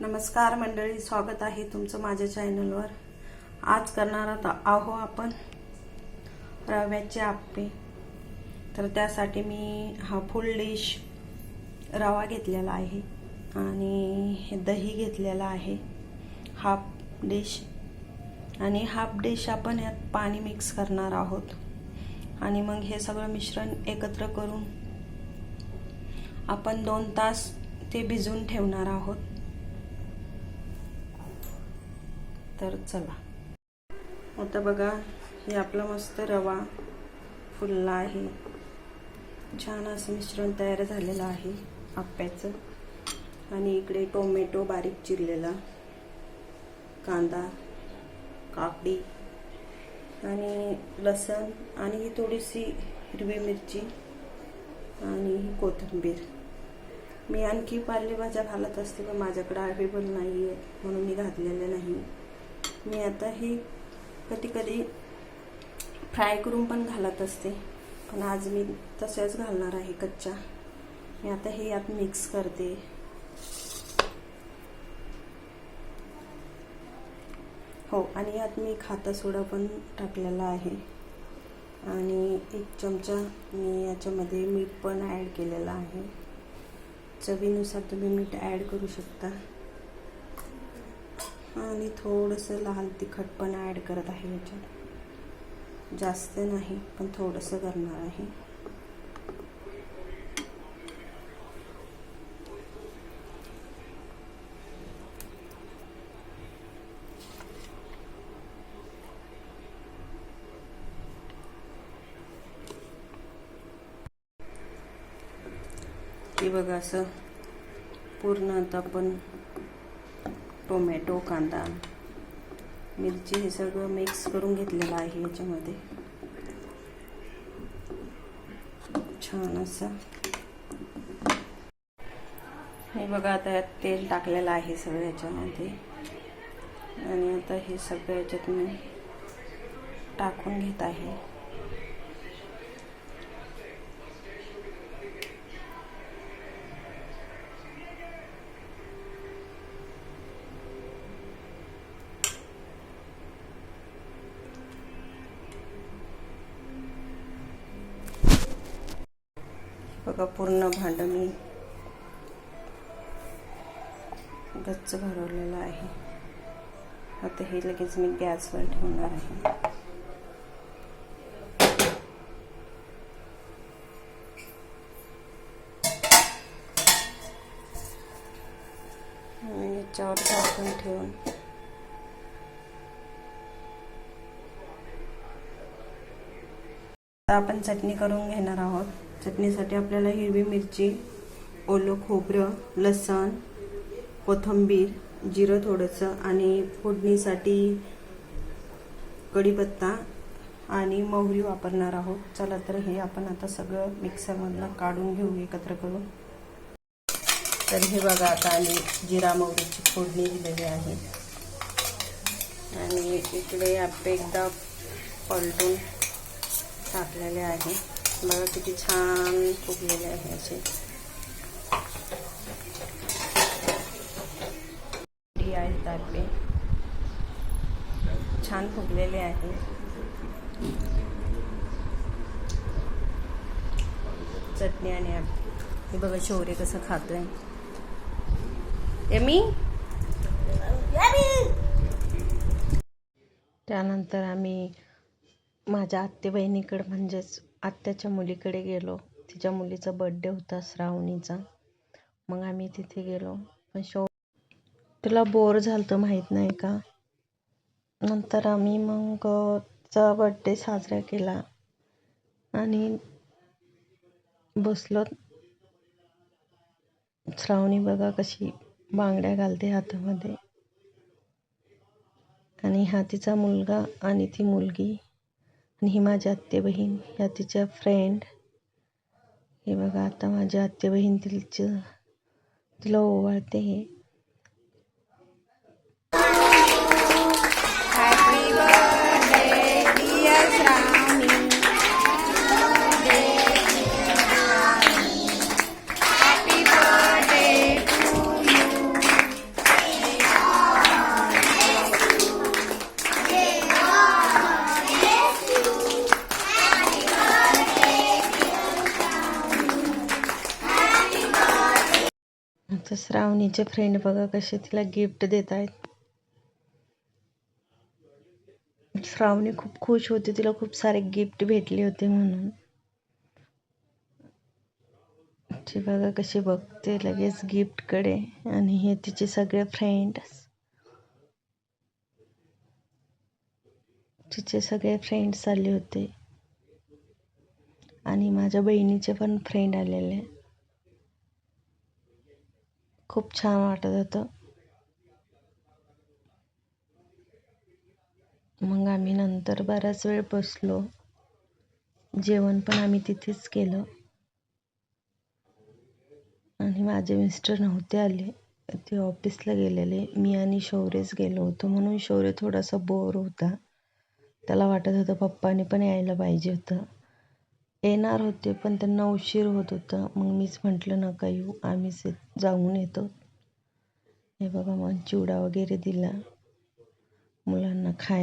नमस्कार मंडळी स्वागत आहे तुमचं माझ्या चॅनलवर. आज करणार आहो आपण रव्याचे आप्पे. तर त्यासाठी मी हा फुल डिश रवा घेतलेला आहे आणि दही घेतलेला आहे. हाफ डिश आणि हाफ डिश आपण यात पाणी मिक्स करणार आहोत. आणि मग हे सगळं मिश्रण एकत्र करून आपण दोन तास ते भिजवून ठेवणार आहोत. तर चला. आता बघा हे आपला मस्त रवा फुलला आहे. छान असं मिश्रण तयार झालेलं आहे आप्याचं आणि इकडे टोमॅटो बारीक चिरलेला कांदा काकडी आणि लसण आणि ही थोडीशी हिरवी मिरची आणि ही कोथिंबीर. मी आणखी पालेभाज्या घालत असते पण माझ्याकडे अवेलेबल नाही आहे म्हणून मी घातलेल्या नाही. मी आता हे कधी कधी फ्राय करून पण घालत असते. पण आज मी तसेच घालणार आहे कच्च्या. मी आता हे यात मिक्स करते. हो आणि यात मी खाता सोडा पण टाकलेला आहे. आणि एक चमचा मी याच्यामध्ये मीठ पण ॲड केलेला आहे. चवीनुसार तुम्ही मीठ ॲड करू शकता. आणि थोडंसं लाल तिखट पण ॲड करत आहे याच्यात. जास्त नाही पण थोडंसं करणार आहे. हे बघा असं. पूर्ण आता आपण टोमॅटो कांदा मिरची हे सगळं मिक्स करून घेतलेलं आहे याच्यामध्ये. छान असं. हे बघा आता यात तेल टाकलेलं आहे सगळं याच्यामध्ये. आणि आता हे सगळं याच्यात मी टाकून घेत आहे. बघा पूर्ण भांड मी गच्च भरवलेलं आहे. आता हे लगेच मी गॅसवर ठेवणार आहे. याच्यावर झाकून ठेवून आपण चटणी करून घेणार आहोत. चटणीसाठी आपल्याला हिरवी मिरची ओलं खोबरं लसण कोथिंबीर जिरं थोडंसं आणि फोडणीसाठी कढीपत्ता आणि मोहरी वापरणार आहोत. चला तर हे आपण आता सगळं मिक्सरमधनं काढून घेऊ एकत्र करून. तर हे बघा आता आम्ही जिरा मोहरीची फोडणी दिलेली आहे. आणि इकडे आप एकदा पलटून टाकलेले आहे. बघा किती छान फुगलेले आहे असे आहेत आपले छान फुगलेले आहे. चटणी आणि हे बघा शौर्य कसं खातोय. एमी त्यानंतर आम्ही माझ्या आत्ते बहिणीकडे म्हणजेच आत्याच्या मुलीकडे गेलो. तिच्या मुलीचा बड्डे होता श्रावणीचा. मग आम्ही तिथे गेलो. पण शो तुला बोर झालं तर माहीत नाही का? नंतर आम्ही मग चा बड्डे साजरा केला. आणि बसलो. श्रावणी बघा कशी बांगड्या घालते हातामध्ये. आणि हा तिचा मुलगा आणि ती मुलगी. आणि ही माझी आत्ते बहीण ह्या तिच्या फ्रेंड हे बघा आता माझी आत्ते बहीण तिचं तिला ओवाळते हे. श्रावणीचे फ्रेंड बघा कसे तिला गिफ्ट देत आहेत. श्रावणी खूप खुश होती तिला खूप सारे गिफ्ट भेटले होते म्हणून. ती बघा कशी बघते लगेच गिफ्टकडे आणि हे तिचे सगळे फ्रेंड्स तिचे सगळे फ्रेंड्स आले होते. आणि माझ्या बहिणीचे पण फ्रेंड आलेले. खूप छान वाटत होतं. मग आम्ही नंतर बराच वेळ बसलो. जेवण पण आम्ही तिथेच केलं. आणि माझे मिस्टर नव्हते आले. ते ऑफिसला गेलेले. मी आणि शौर्यच गेलो होतो. म्हणून शौर्य थोडासा बोर होता. त्याला वाटत होतं पप्पाने पण यायला पाहिजे होतं. येणार होते पण त्यांना उशीर होत होता. मग मीच म्हटलं नका येऊ हो, आम्हीच जाऊन येतो. हे बघा मग चिवडा वगैरे दिला. मुलांना खाय